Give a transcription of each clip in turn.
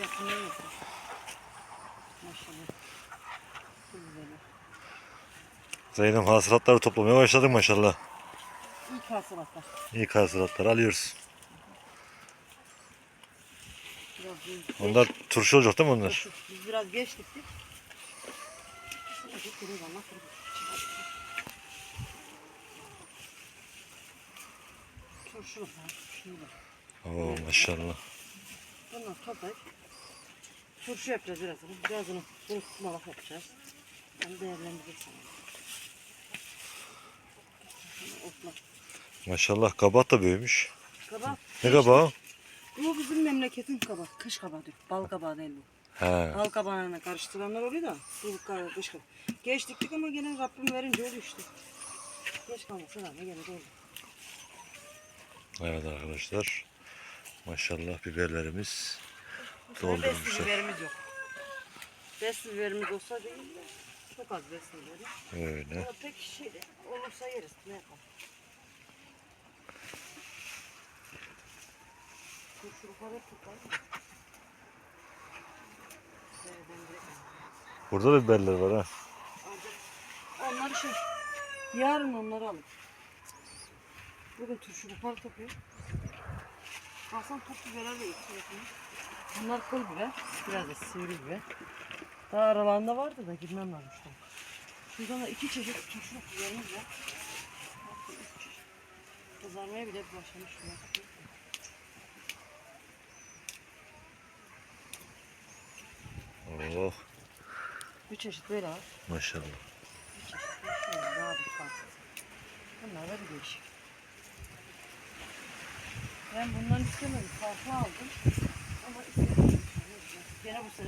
Maşallah. Zeynep hasılatları toplamaya başladık maşallah. İlk hasılatlar. İlk hasılatları alıyoruz. Biraz. Onlar turşu olacak değil mi onlar? Biz biraz geç gittik. Turşu var. Oo maşallah. Bunlar toplayıp turşu yapacağız birazını. Birazını bunu malak yapacağız. Sana. Şimdi Otla. Maşallah kabak da büyümüş. Kabak. Ne kabağı? Bu bizim memleketin kabak. Kış kabağı diyor. Bal kabağı değil bu. He. Bal kabağına karıştıranlar oluyor da. Bu ka- kış kabağı. Geç diktik ama gene Rabbim verince oluyor işte. Geç kalmasın ama gene de. Evet arkadaşlar. Maşallah biberlerimiz doldurmuşlar. biberimiz yok. Besli biberimiz olsa değil de çok az besli biberi. Öyle. Ama pek şey de olursa yeriz. Ne yapalım? Burada da biberler var ha. Onları şey, yarın onları alın. Bugün turşuluklar topluyor. Hasan top biberler de yetişiyor. Bunlar kıl biber, biraz da sivri biber. Daha aralarında vardı da girmem lazım şu an. Şuradan da iki çeşit turşuluk biberimiz var. Kızarmaya bile başlamış. bunlar. Oh Bir çeşit böyle var. maşallah. Bir çeşit de şöyle daha bir farklı. Bunlar da bir değişik. Ben bundan istemedim. Farklı aldım. Gene bu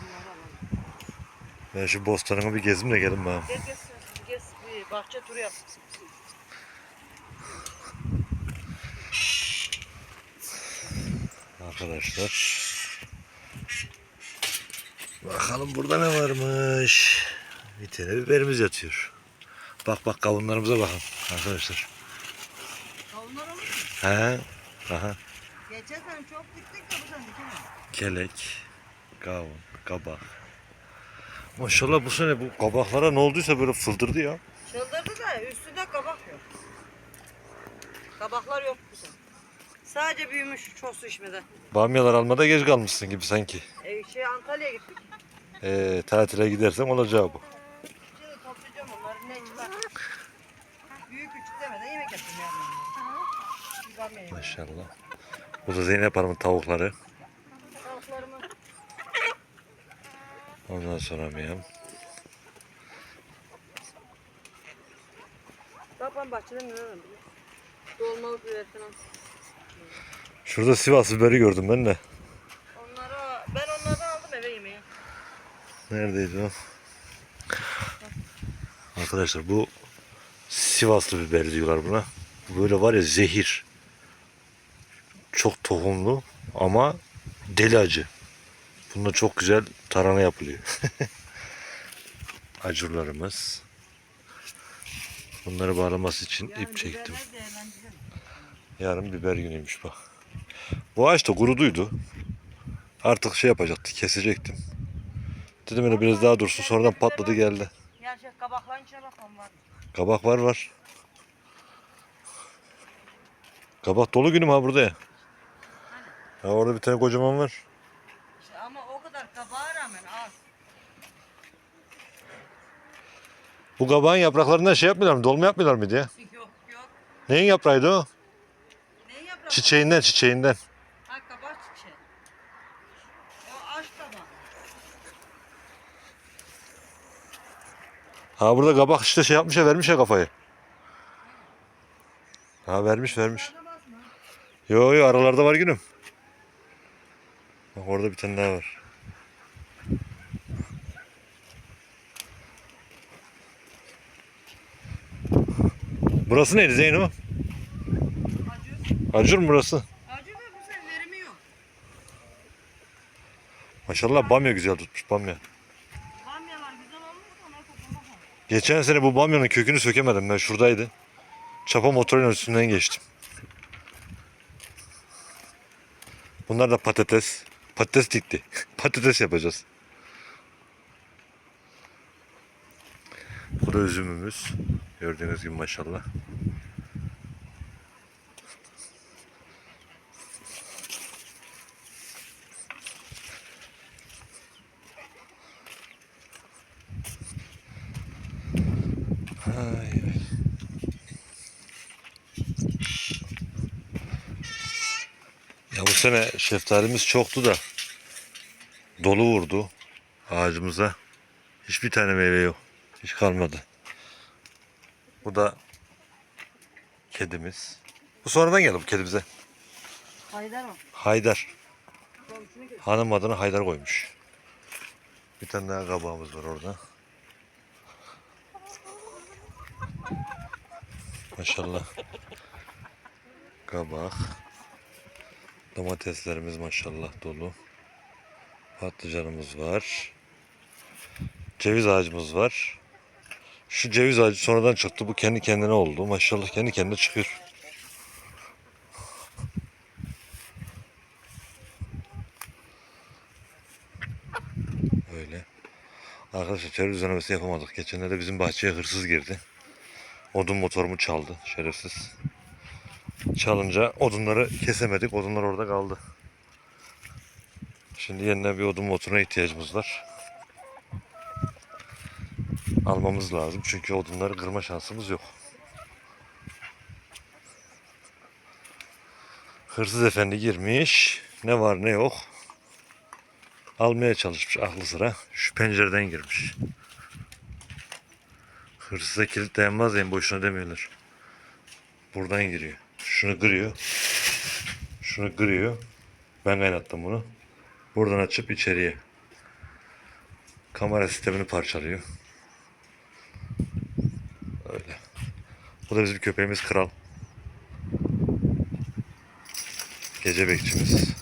bunları alalım. Ben şu bostanımı bir gezim de gelin bakalım. Gez gez. Gez bir bahçe turu yap. Arkadaşlar. Bakalım burada ne varmış. Bir tane biberimiz yatıyor. Bak bak kavunlarımıza bakın arkadaşlar. Kavunlar olur mu? He. Aha. Geçen sene çok diktik de bu sene dikemedik. Kelek, kavun, kabak. Maşallah bu sene bu kabaklara ne olduysa böyle fıldırdı ya. Çıldırdı da üstünde kabak yok. Kabaklar yok bu sene. Sadece büyümüş çok su içmeden. Bamyalar almada geç kalmışsın gibi sanki. E, şey Antalya'ya gittik. Ee, tatile gidersen olacağı bu. Şimdi toplayacağım onları ne çıkar. Büyük küçük demeden yemek yaptım yani. Bir bamya yemeği. Maşallah. Bu da Zeynep Hanım'ın tavukları. Ondan sonra mıyım? bahçeden ne Dolmalık. Şurada Sivas biberi gördüm ben de. Onları, ben onlardan aldım eve yemeğe. Neredeydi o? Arkadaşlar bu Sivaslı biber diyorlar buna. Bu Böyle var ya zehir. Çok tohumlu ama deli acı. Bunda çok güzel tarhana yapılıyor. Acurlarımız. Bunları bağlaması için ip çektim. Yarın biber günüymüş bak. Bu ağaç da kuruduydu. Artık şey yapacaktı, kesecektim. Dedim öyle biraz daha dursun sonradan patladı geldi. Şey kabakların içine bakalım var. Kabak var var. Kabak dolu günüm ha burada ya. Ha orada bir tane kocaman var. İşte ama o kadar kabağa rağmen az. Bu kabağın yapraklarından şey yapmıyorlar mı? Dolma yapmıyorlar mıydı ya? Yok yok. Neyin yaprağıydı o? Ne yaprak? Çiçeğinden çiçeğinden. Ha kabak çiçeği. O aç kabağı. Ha burada kabak işte şey yapmış ya vermiş ya kafayı. Ha vermiş vermiş. Yo yo aralarda var günüm. Bak orada bir tane daha var. Burası neydi Zeyno? Acı. Acur mu burası? Acı da bu sefer verimi yok. Maşallah bamya güzel tutmuş bamya. Bamyalar güzel olmuş ama toplamak lazım. Geçen sene bu bamyanın kökünü sökemedim ben şuradaydı. Çapa motorun üstünden geçtim. Bunlar da patates. Patates dikti. patates yapacağız. Bu da üzümümüz. Gördüğünüz gibi maşallah. Ay. Ya bu sene şeftalimiz çoktu da dolu vurdu ağacımıza. Hiçbir tane meyve yok. Hiç kalmadı. Bu da kedimiz. Bu sonradan geldi bu kedi bize. Haydar mı? Haydar. Hanım adını Haydar koymuş. Bir tane daha kabağımız var orada. Maşallah. Kabak. Domateslerimiz maşallah dolu. Patlıcanımız var. Ceviz ağacımız var. Şu ceviz ağacı sonradan çıktı. Bu kendi kendine oldu. Maşallah kendi kendine çıkıyor. Öyle. Arkadaşlar çevre düzenlemesi yapamadık. Geçenlerde bizim bahçeye hırsız girdi. Odun motorumu çaldı şerefsiz. Çalınca odunları kesemedik. Odunlar orada kaldı. Şimdi yeniden bir odun motoruna ihtiyacımız var. Almamız lazım. Çünkü odunları kırma şansımız yok. Hırsız efendi girmiş. Ne var ne yok. Almaya çalışmış aklı sıra. Şu pencereden girmiş. Hırsıza kilit dayanmaz yani boşuna demiyorlar. Buradan giriyor. Şunu kırıyor. Şunu kırıyor. Ben kaynattım bunu. Buradan açıp içeriye. Kamera sistemini parçalıyor. Öyle. Bu da bizim köpeğimiz Kral. Gece bekçimiz.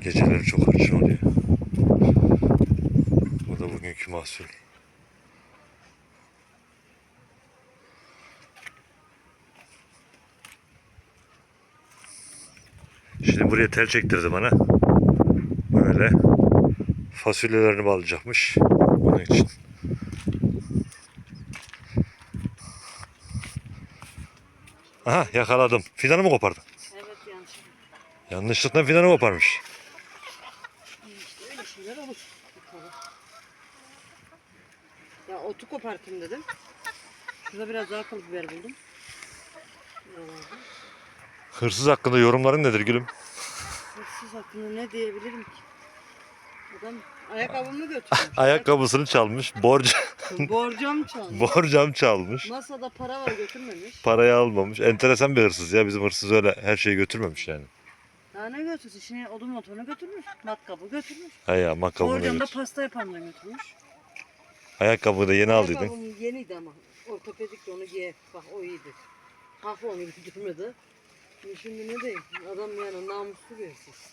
Geceleri çok hırçın oluyor. Mahsul. Şimdi buraya tel çektirdi bana. Böyle fasulyelerini bağlayacakmış. Onun için. Aha yakaladım. Fidanı mı kopardı? Evet yanlış. Yanlışlıkla fidanı koparmış. İşte öyle şeyler olur. Bakalım. Ya otu kopartayım dedim. Şurada biraz daha kıl biber buldum. Hırsız hakkında yorumların nedir gülüm? Hırsız hakkında ne diyebilirim ki? Adam ayakkabımı götürmüş. Ayakkabısını çalmış. Borç Borcam çalmış. borcam çalmış. Masada para var götürmemiş. Parayı almamış. Enteresan bir hırsız ya. Bizim hırsız öyle her şeyi götürmemiş yani. Daha ne götürsün? Şimdi odun motorunu götürmüş. Matkabı götürmüş. Hay ya makkabını Borcam da götür. pasta yapanla götürmüş. Ayakkabıyı da yeni aldıydın. Ayakkabım yeniydi ama. Ortopedik de onu giye. Bak o iyiydi. Hafı onu götürmedi. Şimdi, ne diyeyim? Adam yani namuslu bir hırsız.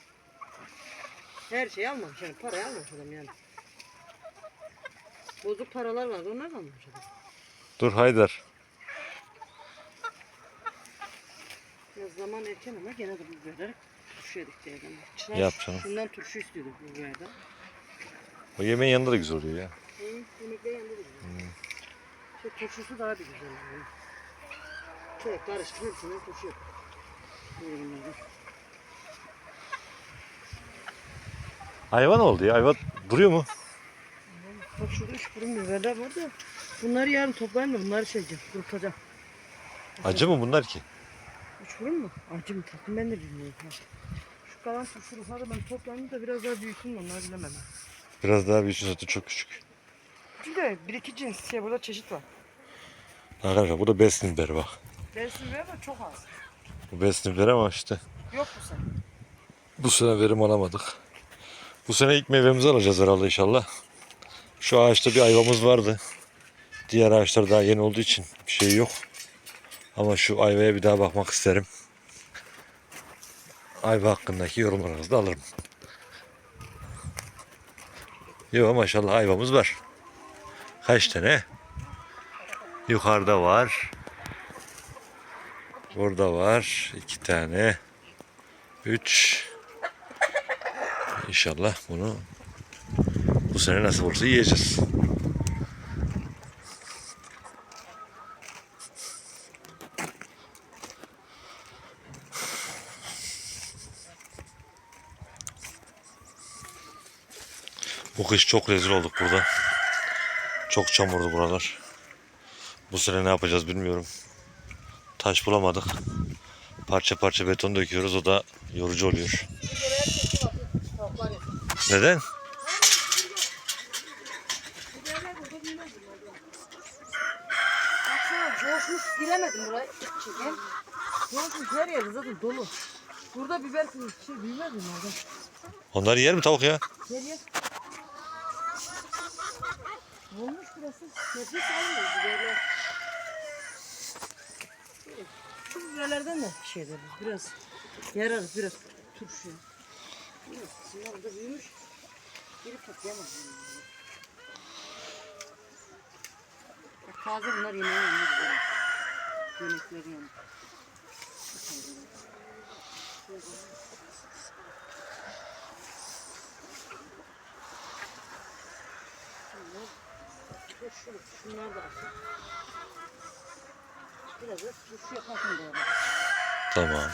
Her şeyi almamış yani. Parayı almamış adam yani. Bozuk paralar vardı onlar da almamış adam. Dur Haydar. Biraz zaman erken ama gene de bu biberleri turşu yedik diye. Çınar Yap canım. Şundan turşu istiyorduk bu biberden. O yemeğin yanında da güzel oluyor ya. Hı, yemekler yanında da güzel. Şey, turşusu daha bir güzel. Yani. Şöyle karıştır hepsine turşu yap. Buyurun, buyurun. Hayvan oldu ya. Hayvan duruyor mu? Bak şurada üç burun biberler var da. Bunları yarın toplayayım da bunları şey yapacağım. Kurutacağım. Acı mı bunlar ki? Üç burun mu? Acı mı tatlım ben de bilmiyorum. Şu kalan turşuları ben toplayayım da biraz daha büyüsün de onları bilemem. Biraz daha büyüsün zaten çok küçük. Çünkü bir iki cins şey burada çeşit var. Arkadaşlar bu da besin biberi bak. Besin biber de çok az. Bu besin biberi ama işte Yok bu sene. bu sene verim alamadık. Bu sene ilk meyvemizi alacağız herhalde inşallah. Şu ağaçta bir ayvamız vardı. Diğer ağaçlar daha yeni olduğu için bir şey yok. Ama şu ayvaya bir daha bakmak isterim. Ayva hakkındaki yorumlarınızı da alırım. Yok maşallah ayvamız var. Kaç tane? Yukarıda var. Burada var. iki tane. Üç. İnşallah bunu bu sene nasıl olursa yiyeceğiz. Bu kış çok rezil olduk burada. Çok çamurdu buralar. Bu sene ne yapacağız bilmiyorum. Taş bulamadık. Parça parça beton döküyoruz. O da yorucu oluyor. Neden? Coşmuş giremedim buraya. Çeken. Coşmuş her yerde zaten dolu. Burada biber şey büyümez mi orada? Onlar yer mi tavuk ya? Gel gel. Burası. Nefes almıyor biberler. Şu biberlerden de şey ederiz. Biraz yararız biraz turşuya. Biraz Bunlar da büyümüş. Girip toplayamaz. Bak taze bunlar yemeğe yanıyor güzel. Yemekleri yanıyor. Şu, şunlar da alsın. Biraz da yaparsın böyle. Tamam.